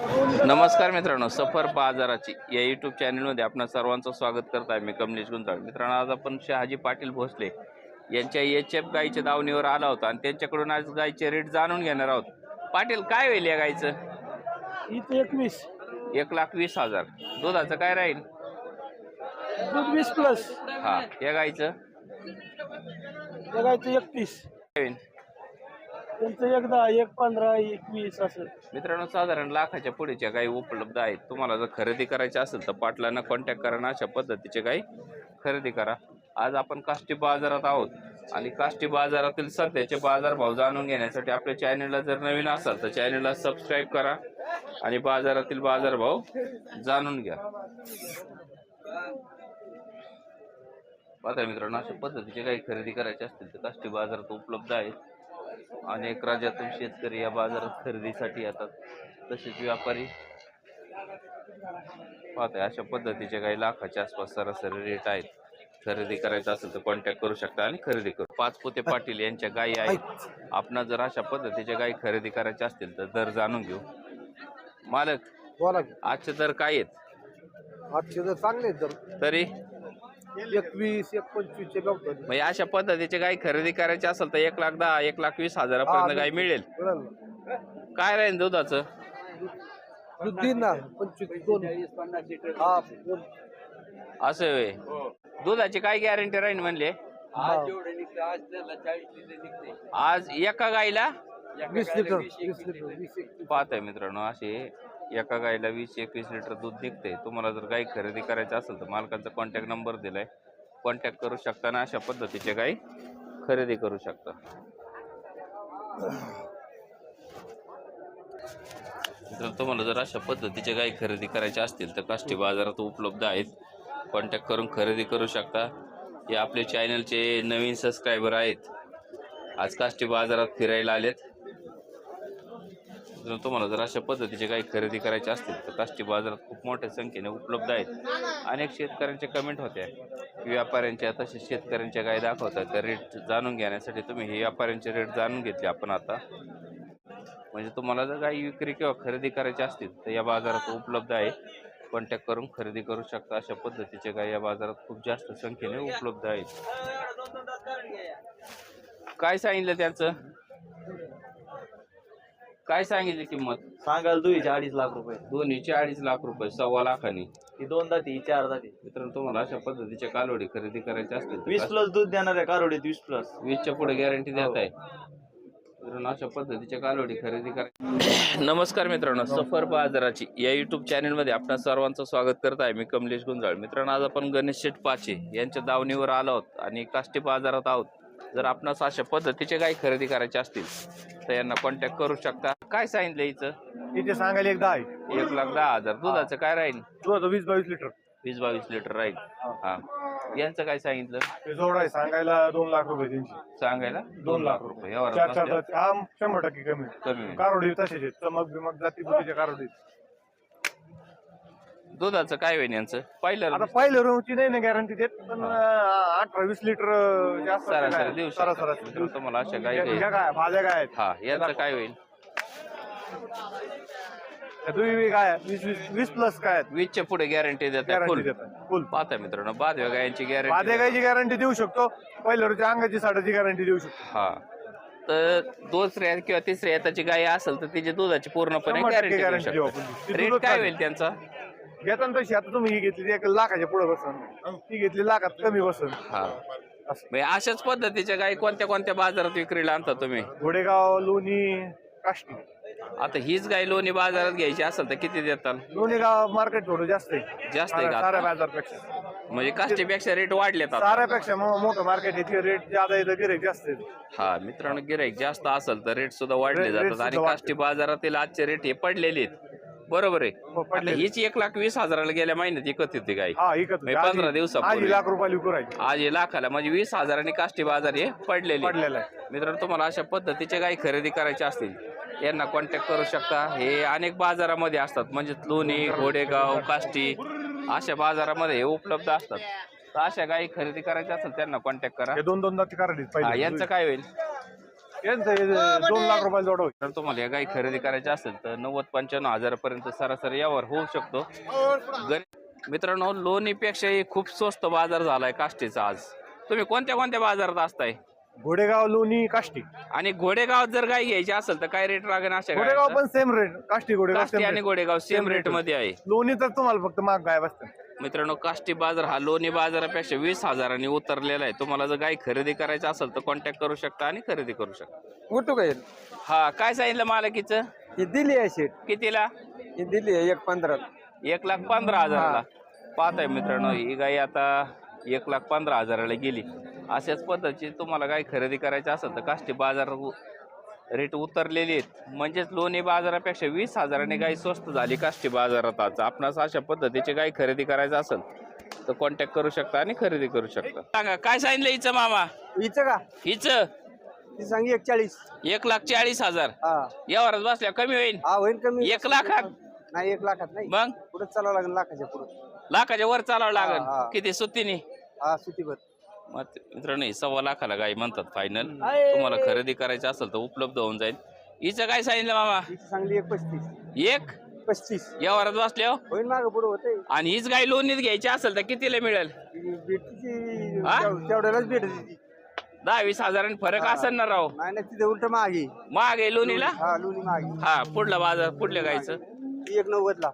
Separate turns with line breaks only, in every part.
नमस्कार मित्रांनो सफर बाजाराची या युट्यूब चॅनलमध्ये आपणा सर्वांचं स्वागत करत आहे. मी कमलेश गुंजाळ. मित्रांनो आज आपण शहाजी पाटील भोसले यांच्या एच एफ गाईच्या दावणीवर आला होता आणि त्यांच्याकडून आज गाईचे रेट जाणून घेणार आहोत. पाटील काय होईल या गाईचं?
इथे एकवीस.
एक लाख वीस हजार. दुधाचं काय राहील?
दूध वीस प्लस
हा या
जगायचं एकतीस. त्यांचं एकदा एक पंधरा एकवीस असं.
मित्रांनो साधारण लाखाच्या पुढेच्या गाई उपलब्ध आहेत. तुम्हाला जर खरेदी करायची असेल तर पाटलांना कॉन्टॅक्ट करा आणि अशा पद्धतीचे गाई खरेदी करा. आज आपण काष्टी बाजारात आहोत आणि काष्टी बाजारातील सध्याचे बाजारभाव जाणून घेण्यासाठी आपल्या चॅनलला जर नवीन असाल तर चॅनलला सबस्क्राईब करा आणि बाजारातील बाजारभाव जाणून घ्या. बघा मित्रांनो अशा पद्धतीचे काही खरेदी करायचे असतील तर काष्टी बाजारात उपलब्ध आहेत. अनेक राज्यातून शेतकरी या बाजारात खरेदीसाठी येतात. तसेच व्यापारी पाहताय अशा पद्धतीचे काही लाखाच्या आसपास सरासरी रेट आहेत. खरेदी करायचं असेल तर कॉन्टॅक्ट करू शकता आणि खरेदी करू. पाच पोते पाटील यांच्या गायी आहेत. आपण जर अशा पद्धतीच्या गायी खरेदी करायच्या असतील तर दर जाणून घेऊ. मालक
बोला
आजचे दर काय आहेत?
आठशे जर चांगले आहेत तरी? एकवीस एक पंचवीसचे बघतो
म्हणजे अशा पद्धतीचे गायी खरेदी करायची असेल तर एक लाख दहा एक लाख वीस हजारापर्यंत गाय मिळेल. काय राहील दुधाचं?
दूध देईन ना पंचवीस दोन. हा दोन.
असं होय. दुधाची काय गॅरंटी राहील म्हणले? आज एका गाईला?
वीस लिटर वीस लिटर वीस एक
पाहताय मित्रांनो असे एका गाईला वीस एकवीस लिटर दूध निघते तुम्हाला जर गाई खरेदी करायची असेल तर मालकांचा कॉन्टॅक्ट नंबर दिला आहे कॉन्टॅक्ट करू शकता ना अशा पद्धतीचे गाई खरेदी करू शकता. तर तुम्हाला जर अशा पद्धतीचे गाई खरेदी करायचे असतील तर काष्टी बाजारात उपलब्ध आहेत. कॉन्टॅक्ट करून खरेदी करू शकता. हे आपले चॅनलचे नवीन सबस्क्रायबर आहेत. आज काष्टी बाजारात फिरायला आलेत. जर तुम्हाला जर अशा पद्धतीचे काही खरेदी करायचे असतील तर काष्टी बाजारात खूप मोठ्या संख्येने उपलब्ध आहेत. अनेक शेतकऱ्यांच्या कमेंट होत्या. की व्यापाऱ्यांच्या तसेच शेतकऱ्यांच्या गाय दाखवतात. तर रेट जाणून घेण्यासाठी तुम्ही हे व्यापाऱ्यांचे रेट जाणून घेतले आपण आता. म्हणजे तुम्हाला जर गाई विक्री किंवा खरेदी करायची असतील तर या बाजारात उपलब्ध आहे. कॉन्टॅक्ट करून खरेदी करू शकता. अशा पद्धतीचे गाय या बाजारात खूप जास्त संख्येने उपलब्ध आहेत. काय सांगितलं त्यांचं? काय सांगितली किंमत?
सांगाल दुईचे अडीच लाख रुपये.
दोन्हीचे अडीच लाख रुपये सव्वा लाखानी.
ही दोन दाती ही चार दाती
मित्रांनो तुम्हाला अशा पद्धतीच्या कालोडी खरेदी करायची असतील
वीस प्लस दूध देणार आहे कारोडीत वीस प्लस
वीसच्या पुढे गॅरंटी देत आहे मित्रांनो अशा पद्धतीच्या कालोडी खरेदी करा नमस्कार मित्रांनो सफर बाजाराची या युट्यूब चॅनलमध्ये आपणा सर्वांचं स्वागत करत आहे. मी कमलेश गुंजाळ. मित्रांनो आज आपण गणेश शेठ पाचे यांच्या दावणीवर आलो आहोत आणि काष्टी बाजारात आहोत. जर आपणास अशा पद्धतीचे काही खरेदी करायचे असतील तर यांना कॉन्टॅक्ट करू शकता. काय सांगितलं हिचं
इथे सांगायला एकदा आहे.
एक लाख दहा हजार. दुधाचं काय राहील?
दूध वीस बावीस लिटर.
वीस बावीस लिटर राहील. हा. यांचं काय सांगितलं?
ते जोड आहे सांगायला दोन लाख रुपये त्यांची.
सांगायला? दोन लाख रुपये.
चार जाती शंभर टक्के कमी.
कमी. होईल.
कारोडी तसेच आहेत. चमक बिमक जाती बुतीच्या कारोडी
दुधाचं काय होईल यांचं? पहिलं
आता पहिल्या रूमची नाही ना गॅरंटी देत पण अं, अठरा वीस लिटर अं, जास्त
सरासरी देऊ शकता.
सरासरी.
मित्रांनो, तुम्हाला अशा काही-
काय? भाज्या काय आहेत?
हा यांचं काय होईल?
तुम्ही काय? वीस वीस वीस प्लस काय आहेत?
वीसच्या पुढे गॅरंटी देतात
गॅरंटी
फुल
देतात. फुल
पाहता मित्रांनो बाद गायांची
भाज्या
गॅरंटी
गायची गॅरंटी देऊ शकतो पहिल्या रूमच्या अंगाची साठाची गॅरंटी देऊ शकतो.
हा. तर दुसऱ्या किंवा तिसऱ्या येताची गाय असेल तर तिची दुधाची पूर्णपणे
शंभर टक्के
गॅरंटी देऊ
guarantee देऊ
शकता.
आपण. ती
रेट
दूधच
काय
चालेल.
होईल त्यांचा?
घेताना तशी आता तुम्ही ही घेतली एक लाखाच्या पुढे बसन. ती घेतली लाखात कमी बसन.
हा.
असं.
म्हणजे अशाच पद्धतीच्या गाय कोणत्या कोणत्या बाजारात विक्रीला आणता तुम्ही?
घोडेगाव लोणी काष्टी.
आता हीच गाय लोणी बाजारात घ्यायची असेल तर किती देतात
लोणी गाव मार्केट थोडं जास्त आहे.
जास्त आहे का
साऱ्या
आता?
बाजारपेक्षा.
म्हणजे काष्टीपेक्षा रेट वाढलेत आता.
साऱ्यापेक्षा मो- मोठं मार्केट आहे रेट ज्यादा येतं गिरेक जास्त आहे.
हा मित्रांनो गिराईक जास्त असेल तर रेट सुद्धा वाढले
Rate- rate
जातात आणि
सुद्धा
काष्टी बाजारातील आजचे रेट हे पडलेले आहेत. बरोबर आहे. हीच एक लाख वीस हजाराला गेल्या महिन्यात विकत होती गाय
हा इकत
म्हणजे पंधरा दिवसापूर्वी.
आज लाख रुपये विकू राहील.
आज हे लाखाला म्हणजे वीस हजारांनी काष्टी बाजार हे पडलेले. आहेत.
पडलेला आहे.
मित्रांनो तुम्हाला अशा पद्धतीचे गाय खरेदी करायचे असतील यांना कॉन्टॅक्ट करू शकता. हे अनेक बाजारामध्ये असतात. म्हणजे लोणी घोडेगाव काष्टी अशा बाजारामध्ये हे उपलब्ध असतात. तर अशा गायी खरेदी करायच्या असेल त्यांना कॉन्टॅक्ट करा.
हे दोन दोन
हा, यांचं काय होईल?
यांचं हे दोन लाख रुपयाला जोड होईल.
तर तुम्हाला या गाई खरेदी करायच्या असेल तर नव्वद पंच्याण्णव हजारापर्यंत सरासरी यावर होऊ शकतो. गण- मित्रांनो लोणीपेक्षाही खूप स्वस्त बाजार झालाय काष्टीचा आज. तुम्ही कोणत्या कोणत्या बाजारात असताय?
घोडेगाव लोणी काष्टी.
आणि घोडेगावात जर गाय घ्यायची असेल तर काय रेट लागेल अशा
घोडेगाव
गायचा?
पण सेम रेट काष्टी घोडेगाव
काष्टी
same
आणि
rate.
घोडेगाव सेम
Same
रेट. मध्ये आहे.
लोणी तर तुम्हाला फक्त माग गाय बसतं
मित्रांनो काष्टी बाजार हा लोणी बाजारापेक्षा वीस हजारांनी उतरलेला आहे. तुम्हाला जर गाय खरेदी करायची असेल तर कॉन्टॅक्ट करू शकता आणि खरेदी करू शकता.
कुठं काय
हा काय सांगितलं मालकीचं?
ही दिली आहे शेट.
कितीला?
ही दिली आहे एक पंधरा.
एक लाख पंधरा हजाराला. पाहताय मित्रांनो ही गाय आता एक लाख पंधरा हजाराला गेली. अशाच पद्धतीची तुम्हाला गाय खरेदी करायची असेल तर काष्टी बाजार रेट उतरलेली आहेत. म्हणजेच लोणी बाजारापेक्षा वीस हजाराने गाय स्वस्त झाली काष्टी बाजारात आज. आपणास अशा पद्धतीची गाय खरेदी करायचं असेल तर कॉन्टॅक्ट करू शकता आणि खरेदी करू शकता. सांगा काय सांगितलं हिचं मामा?
हिचं का?
हिचं?
ती सांगी एक चाळीस
एक लाख चाळीस हजार.
हा.
यावरच बसल्या कमी होईल
हा होईल कमी.
एक लाखात?
नाही एक लाखात नाही.
मग?
पुढे चालावं लागेल लाखाच्या पुढे.
लाखाच्या वर चालावं
हा,
लागेल. किती सुत्तीने
हा सुतीभर.
मग मित्रांनो हे सव्वा लाखाला गाय म्हणतात फायनल. तुम्हाला खरेदी करायची असेल तर उपलब्ध होऊन जाईल. हिचं काय सांगितलं मामा?
हिची सांगली एक पस्तीस.
एक?
पस्तीस.
यावरात बसल्या
होईल माग पुढे होते
आणि हीच गाय लोणीत घ्यायची असेल तर कितीला मिळेल?
भेटीची
हा?
तेवढ्यालाच
दहा वीस हजारांनी फरक असेल ना राव.
नाही नाही तिथे उलट मागे.
महाग आहे लोणीला?
हा लोणी मागे.
हा पुढला बाजार पुढल्या गायचं
ती एक नव्वदला.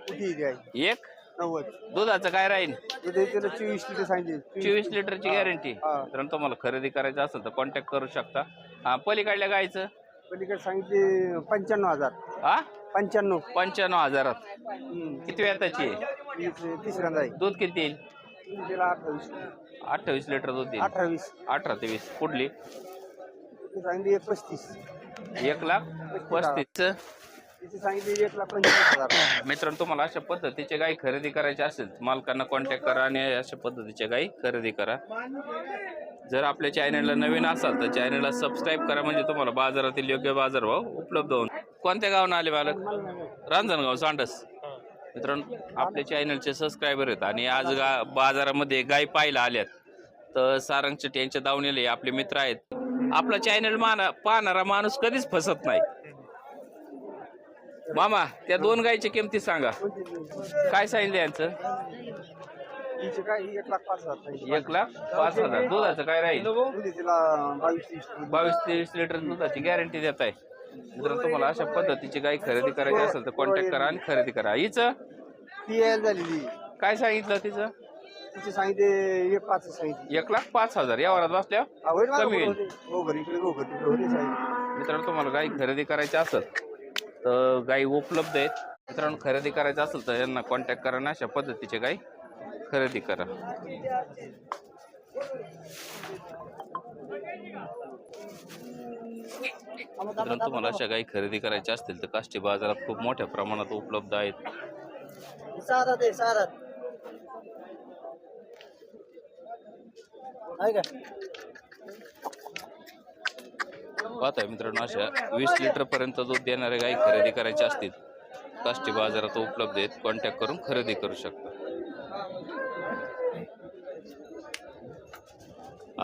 कुठे आहे
एक?
नव्वद.
दुधाचं काय राहील?
त्याला चोवीस लिटर सांगितले
चोवीस लिटरची गॅरंटी
हा.
मित्रांनो तुम्हाला खरेदी करायचं असेल तर कॉन्टॅक्ट करू शकता. हा पलीकडल्या गायचं?
पलीकडे सांगितले पंच्याण्णव हजार.
हा?
पंच्याण्णव.
पंच्याण्णव हजारात.
हम्म.
किती वेताची आहे?
ती- तिसऱ्यांदा आहे.
दूध किती येईल?
अठ्ठावीस.
अठ्ठावीस लिटर दूध येईल.
अठ्ठावीस.
अठरा ते वीस. पुढली
ती सांगितली पस्तीस.
एक लाख पस्तीस
तिची सांगितली एक लाख हजार.
मित्रांनो तुम्हाला अशा पद्धतीचे गाय खरेदी करायचे असेल मालकांना कॉन्टॅक्ट करा आणि अशा पद्धतीच्या गाय खरेदी करा. जर आपल्या चॅनलला नवीन असाल तर चॅनलला सबस्क्राईब करा म्हणजे तुम्हाला बाजारातील योग्य बाजारभाव उपलब्ध होऊन कोणत्या गावून आले मालक? रांजणगाव सांडस. मित्रांनो आपल्या चॅनलचे सबस्क्रायबर आहेत आणि आज गा बाजारामध्ये गाय पाहायला आल्यात. तर सारंगचे यांच्या दावणीले आपले मित्र आहेत. आपला चॅनल माना पाहणारा माणूस कधीच फसत नाही. मामा त्या दोन गायच्या किमती सांगा. काय सांगितलं यांचं?
काय एक लाख पाच हजार सांगितली.
एक लाख पाच हजार. दुधाचं काय राहील?
तिला बावीस तीस
बावीस तेवीस लिटर दुधाची गॅरंटी देत आहे. मित्रांनो तुम्हाला अशा पद्धतीची गाय खरेदी करायची असेल तर कॉन्टॅक्ट करा आणि खरेदी करा. हिचं?
ती यायला झालेली.
काय सांगितलं तिचं?
तिचे सांगितले एक पाच सांगितली.
एक लाख पाच हजार. या वरात बसल्या? कमी.
होते. हो इकडे हो तिकडे होते
मित्रांनो तुम्हाला गाई खरेदी करायची असेल तर गाई उपलब्ध आहेत. मित्रांनो खरेदी करायचं असेल तर यांना कॉन्टॅक्ट करा ना अशा पद्धतीचे गाई. खरेदी करा. मित्रांनो तुम्हाला अशा गाई खरेदी करायच्या असतील तर काष्टी बाजारात खूप मोठ्या प्रमाणात उपलब्ध आहेत. पाहताय मित्रांनो अशा वीस लिटर पर्यंत दूध देणाऱ्या गाई खरेदी करायच्या असतील काष्टी बाजारात उपलब्ध आहेत. कॉन्टॅक्ट करून खरेदी करू शकता.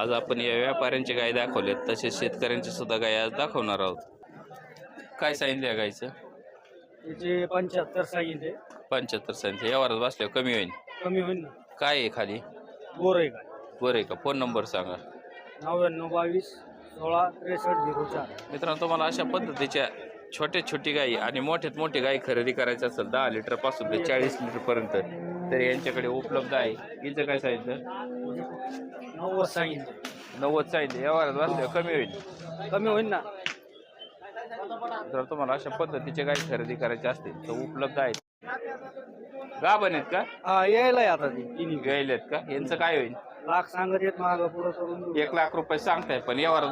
आज आपण या व्यापाऱ्यांची गाय दाखवलेत तसेच शेतकऱ्यांची सुद्धा गाय आज दाखवणार आहोत. काय सांगितलं या गायचं
त्याचे पंच्याहत्तर सांगितले.
पंच्याहत्तर सांगितलं. यावरच बसल्यावर कमी होईल
कमी होईल ना.
काय आहे खाली?
बोर आहे का
बरं आहे का? फोन नंबर सांगा.
नव्याण्णव बावीस सोळा त्रेसष्ट झिरो चार.
मित्रांनो तुम्हाला अशा पद्धतीच्या छोट्या छोटी गाई आणि मोठ्यात मोठी गाई खरेदी करायची असेल दहा लिटरपासून ते चाळीस लिटर पर्यंत तर यांच्याकडे उपलब्ध आहे. हिचं काय सांगितलं
नव्वद सांगितले.
नव्वद सांगितलं यावर वाचलं कमी होईल.
कमी होईल ना.
जर तुम्हाला अशा पद्धतीच्या गाई खरेदी करायच्या असतील तर उपलब्ध आहेत. गाभण आहेत का?
हा यायला आता ते.
गायलेत का? यांचं काय होईल?
लाख सांगत येत मागं पुढं करून देऊ.
एक लाख रुपये सांगताय पण यावर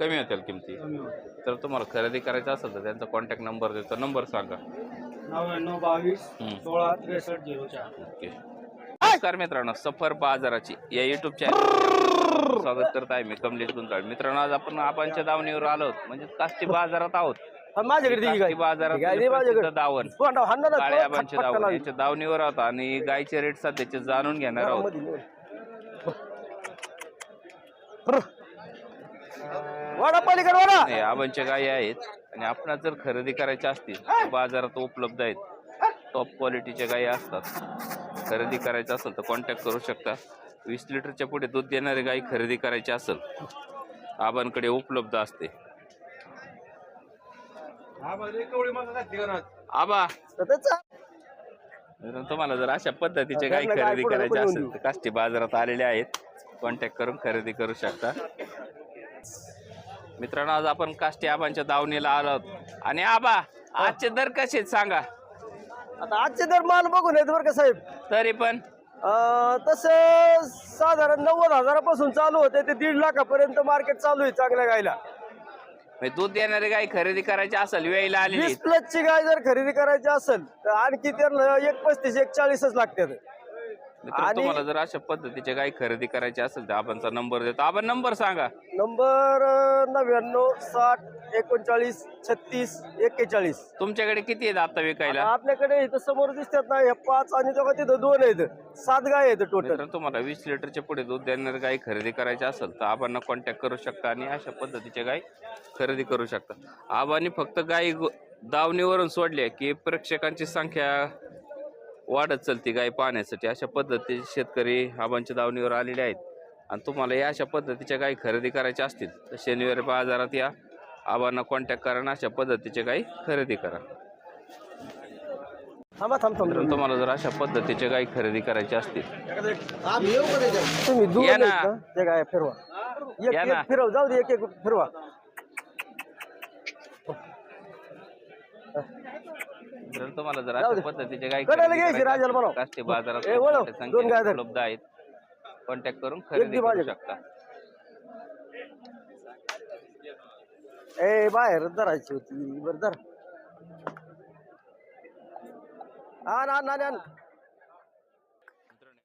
कमी होतील किमती.
कमी होईल
तर तुम्हाला खरेदी करायचं असेल तर त्यांचा कॉन्टॅक्ट नंबर देतो. नंबर सांगा.
नव्याण्णव बावीस
हम्म.
सोळा त्रेसष्ट झिरो चार.
ओके. नमस्कार मित्रांनो सफर बाजाराची या युट्यूब चॅनल स्वागत करत आहे मी कमलेश गुंजाळ. मित्रांनो आज आपण आबांच्या दावणीवर आलो आहोत. म्हणजे काष्टी बाजारात आहोत.
माझ्याकडे ती
काष्टी
गाय.
बाजारात
गाय दे माझ्याकडे.
प्रसिद्ध दावण. दावण. यांच्या दावणीवर आहोत आणि गायचे रेट सध्याचे जाणून घेणार आहोत.
वाडा पलीकडे वाडा.
नाही आबांच्या गायी आहेत आणि आपणास जर खरेदी करायच्या असतील तर बाजारात उपलब्ध आहेत. टॉप क्वालिटीच्या गायी असतात. खरेदी करायचं असेल तर कॉन्टॅक्ट करू शकता. वीस लिटरच्या पुढे दूध देणारी गाई खरेदी करायची असेल आबांकडे उपलब्ध असते. आबा.
तर
तुम्हाला जर अशा
घरला गाय
खरेदी
नको
असेल तर काष्टी बाजारात आलेले आहेत. कॉन्टॅक्ट करून खरेदी करू शकता. मित्रांनो आज आपण काष्टी आबांच्या दावणीला आलो आहोत. आणि आबा आजचे दर कसे आहेत सांगा.
आता आजचे दर माल बघून आहेत बरं का साहेब.
तरी पण.
तसं साधारण नव्वद हजारापासून चालू होते ते दीड लाखापर्यंत मार्केट चालू आहे चांगल्या गायला.
म्हणजे दूध देणारी गाय खरेदी करायची असेल वेळेला आलेली
वीस प्लस ची गाय जर खरेदी करायची असेल तर आणखी त्यांना एक पस्तीस एक चाळीसच लागतात. आणि-
तुम्हाला जर अशा पद्धतीच्या गाय खरेदी करायची असेल तर आबांचा नंबर देतो. आपण नंबर सांगा.
नंबर नव्याण्णव साठ एकोणचाळीस छत्तीस एक्केचाळीस.
तुमच्याकडे किती आहेत आता विकायला?
आपल्याकडे इथं समोर दिसतात ना हे पाच आणि तेव्हा तिथं दोन आहेत. सात गाय आहेत टोटल
मित्रांनो तुम्हाला वीस लिटरच्या पुढे दूध देणारी गाय खरेदी करायची असेल तर आबांना कॉन्टॅक्ट करू शकता आणि अशा पद्धतीच्या गाय खरेदी करू शकता. आबांनी फक्त गाय गो- दावणीवरून सोडल्या की प्रेक्षकांची संख्या वाढत चालते गाय पाहण्यासाठी. अशा पद्धतीचे शेतकरी आबांच्या दावणीवर आलेले आहेत. आणि तुम्हाला या अशा पद्धतीच्या गाय खरेदी करायच्या असतील तर शनिवारी बाजारात या. आबांना कॉन्टॅक्ट करा आणि अशा पद्धतीच्या गाय खरेदी करा.
थांबा थांब थांब.
मित्रांनो तुम्हाला जर अशा पद्धतीच्या गाय खरेदी करायच्या असतील. या ना.
फिरवा.
या ना.
फिरव जाऊ दे एक एक फिरवा.
जर तुम्हाला जर अशा. पद्धतीचे गाय
घ्यायची, राजाला.
काष्टी बाजारात
ए, वळव.
मोठ्या
दोन
संख्येने
गाय धर.
उपलब्ध आहेत कॉन्टॅक्ट करून खरेदी करू. शकता
ए बाहेर धरायची होती बरं धर आण आण आण आण